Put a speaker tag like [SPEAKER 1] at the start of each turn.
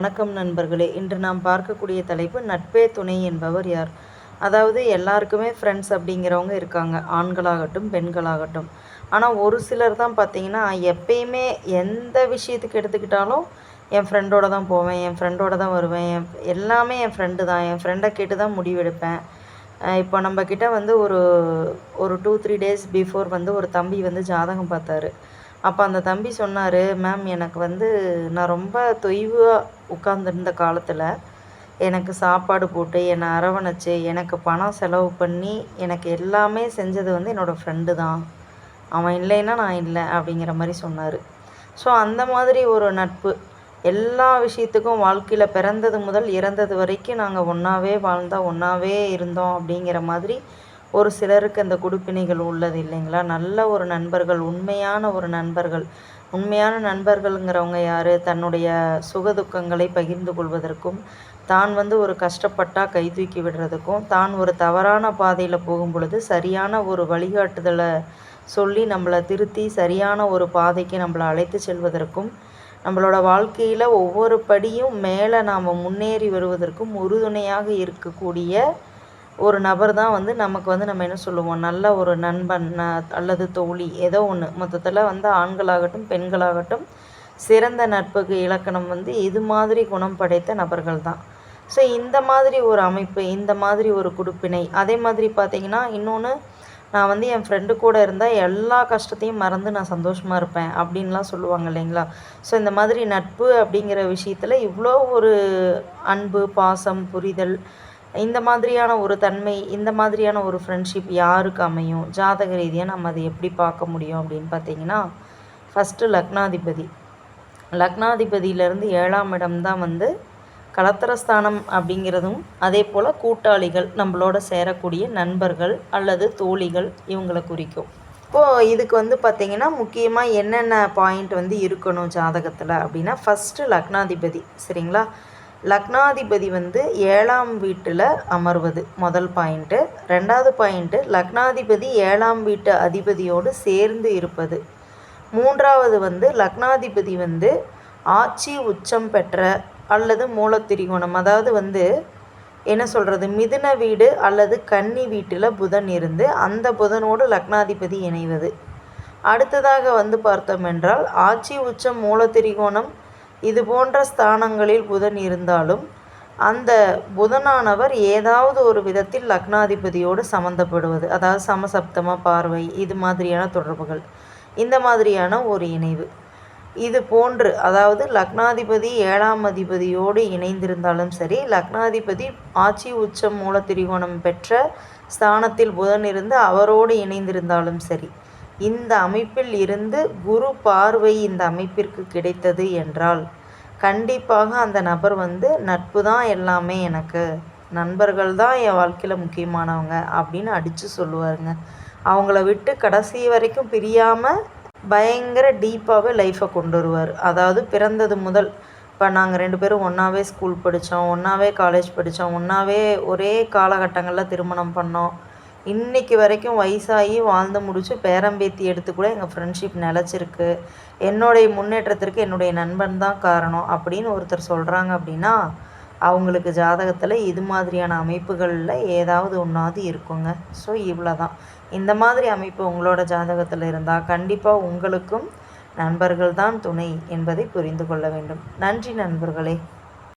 [SPEAKER 1] வணக்கம் நண்பர்களே. இன்று நாம் பார்க்கக்கூடிய தலைப்பு நட்பே துணை என்பவர் யார்? அதாவது எல்லாருக்குமே ஃப்ரெண்ட்ஸ் அப்படிங்கிறவங்க இருக்காங்க. ஆண்களாகட்டும் பெண்களாகட்டும். ஆனால் ஒரு சிலர் தான் பார்த்தீங்கன்னா எப்பயுமே எந்த விஷயத்துக்கு எடுத்துக்கிட்டாலும் என் ஃப்ரெண்டோட தான் போவேன் என் ஃப்ரெண்டோட தான் வருவேன். என் எல்லாமே என் ஃப்ரெண்டு தான். என் ஃப்ரெண்டை கேட்டு தான் முடிவெடுப்பேன் இப்போ நம்மக்கிட்ட வந்து ஒரு ஒரு டூ த்ரீ டேஸ் பிஃபோர் வந்து ஒரு தம்பி வந்து ஜாதகம் பார்த்தாரு. அப்போ அந்த தம்பி சொன்னார் மேம் எனக்கு வந்து நான் ரொம்ப தொய்வாக உட்காந்துருந்த காலத்தில் எனக்கு சாப்பாடு போட்டு என்னை அரவணைச்சு எனக்கு பணம் செலவு பண்ணி எனக்கு எல்லாமே செஞ்சது வந்து என்னோடய ஃப்ரெண்டு தான். அவன் இல்லைன்னா நான் இல்லை அப்படிங்கிற மாதிரி சொன்னார். ஸோ அந்த மாதிரி ஒரு நட்பு. எல்லா விஷயத்துக்கும் வாழ்க்கையில் பிறந்தது முதல் இறந்தது வரைக்கும் நாங்கள் ஒன்றாவே வாழ்ந்தால் ஒன்றாவே இருந்தோம் அப்படிங்கிற மாதிரி ஒரு சிலருக்கு அந்த குடுப்பினைகள் உள்ளது இல்லைங்களா? நல்ல ஒரு நண்பர்கள் உண்மையான ஒரு நண்பர்கள். உண்மையான நண்பர்கள்ங்கிறவங்க யார்? தன்னுடைய சுகதுக்கங்களை பகிர்ந்து கொள்வதற்கும் தான் வந்து ஒரு கஷ்டப்பட்டால் கை தூக்கி விடுறதுக்கும் தான் ஒரு தவறான பாதையில் போகும் பொழுது சரியான ஒரு வழிகாட்டுதலை சொல்லி நம்மளை திருத்தி சரியான ஒரு பாதைக்கு நம்மளை அழைத்து செல்வதற்கும் நம்மளோட வாழ்க்கையில் ஒவ்வொரு படியும் மேலே நாம் முன்னேறி வருவதற்கும் உறுதுணையாக இருக்கக்கூடிய ஒரு நபர் தான் வந்து நமக்கு வந்து நம்ம என்ன சொல்லுவோம்? நல்ல ஒரு நண்பன் அல்லது தோழி ஏதோ ஒன்று மொத்தத்தில் வந்து ஆண்களாகட்டும் பெண்களாகட்டும் சிறந்த நட்புக்கு இலக்கணம் வந்து இது மாதிரி குணம் படைத்த நபர்கள் தான். ஸோ இந்த மாதிரி ஒரு அமைப்பு இந்த மாதிரி ஒரு குடுப்பினை அதே மாதிரி பார்த்திங்கன்னா இன்னொன்று நான் வந்து என் ஃப்ரெண்டு கூட இருந்தால் எல்லா கஷ்டத்தையும் மறந்து நான் சந்தோஷமாக இருப்பேன் அப்படின்லாம் சொல்லுவாங்க இல்லைங்களா? ஸோ இந்த மாதிரி நட்பு அப்படிங்கிற விஷயத்தில் இவ்வளோ ஒரு அன்பு பாசம் புரிதல் இந்த மாதிரியான ஒரு தன்மை இந்த மாதிரியான ஒரு ஃப்ரெண்ட்ஷிப் யாருக்கு அமையும்? ஜாதக ரீதியாக நம்ம அதை எப்படி பார்க்க முடியும் அப்படின்னு பார்த்தீங்கன்னா ஃபஸ்ட்டு லக்னாதிபதி. லக்னாதிபதியிலேருந்து ஏழாம் இடம் தான் வந்து கலத்திரஸ்தானம் அப்படிங்கிறதும் அதே போல் கூட்டாளிகள் நம்மளோட சேரக்கூடிய நண்பர்கள் அல்லது தோழிகள் இவங்களை குறிக்கும். இப்போது இதுக்கு வந்து பார்த்திங்கன்னா முக்கியமாக என்னென்ன பாயிண்ட் வந்து இருக்கணும் ஜாதகத்தில் அப்படின்னா ஃபஸ்ட்டு லக்னாதிபதி சரிங்களா? லக்னாதிபதி வந்து ஏழாம் வீட்டில் அமர்வது. முதல் பாயிண்ட்டு ரெண்டாவது பாயிண்ட்டு லக்னாதிபதி ஏழாம் வீட்டு அதிபதியோடு சேர்ந்து இருப்பது. மூன்றாவது வந்து லக்னாதிபதி வந்து ஆட்சி உச்சம் பெற்ற அல்லது மூலத்திரிகோணம். அதாவது வந்து என்ன சொல்கிறது மிதுன வீடு அல்லது கன்னி வீட்டில் புதன் இருந்து அந்த புதனோடு லக்னாதிபதி இணைவது. அடுத்ததாக வந்து பார்த்தோம் என்றால் ஆட்சி உச்சம் மூலத்திரிகோணம் இது போன்ற ஸ்தானங்களில் புதன் இருந்தாலும் அந்த புதனானவர் ஏதாவது ஒரு விதத்தில் லக்னாதிபதியோடு சம்மந்தப்படுவது அதாவது சமசப்தம பார்வை இது மாதிரியான தொடர்புகள். இந்த மாதிரியான ஒரு இணைவு. இது போன்று அதாவது லக்னாதிபதி ஏழாம் அதிபதியோடு இணைந்திருந்தாலும் சரி லக்னாதிபதி ஆட்சி உச்சம் மூல திரிகோணம் பெற்ற ஸ்தானத்தில் புதன் இருந்து அவரோடு இணைந்திருந்தாலும் சரி இந்த அமைப்பில் இருந்து குரு பார்வை இந்த அமைப்பிற்கு கிடைத்தது என்றால் கண்டிப்பாக அந்த நபர் வந்து நட்பு தான் எல்லாமே எனக்கு. நண்பர்கள் தான் என் வாழ்க்கையில் முக்கியமானவங்க அப்படின்னு அடித்து சொல்லுவாருங்க. அவங்கள விட்டு கடைசி வரைக்கும் பிரியாமல் பயங்கர டீப்பாகவே லைஃப்பை கொண்டு வருவார். அதாவது பிறந்தது முதல் இப்போ நாங்கள் ரெண்டு பேரும் ஒன்றாவே ஸ்கூல் படித்தோம் ஒன்றாவே காலேஜ் படித்தோம் ஒன்றாவே ஒரே காலகட்டங்களில் திருமணம் பண்ணோம். இன்றைக்கி வரைக்கும் வயசாகி வாழ்ந்து முடித்து பேரம்பேத்தி எடுத்து கூட எங்கள் ஃப்ரெண்ட்ஷிப் நிலச்சிருக்கு. என்னுடைய முன்னேற்றத்திற்கு என்னுடைய நண்பன் தான் காரணம் அப்படின்னு ஒருத்தர் சொல்கிறாங்க அப்படின்னா அவங்களுக்கு ஜாதகத்தில் இது மாதிரியான அமைப்புகளில் ஏதாவது ஒன்றாவது இருக்குங்க. ஸோ இவ்வளோ தான் இந்த மாதிரி அமைப்பு உங்களோட ஜாதகத்தில் இருந்தால் கண்டிப்பாக உங்களுக்கும் நண்பர்கள்தான் துணை என்பதை புரிந்து கொள்ள வேண்டும். நன்றி நண்பர்களே.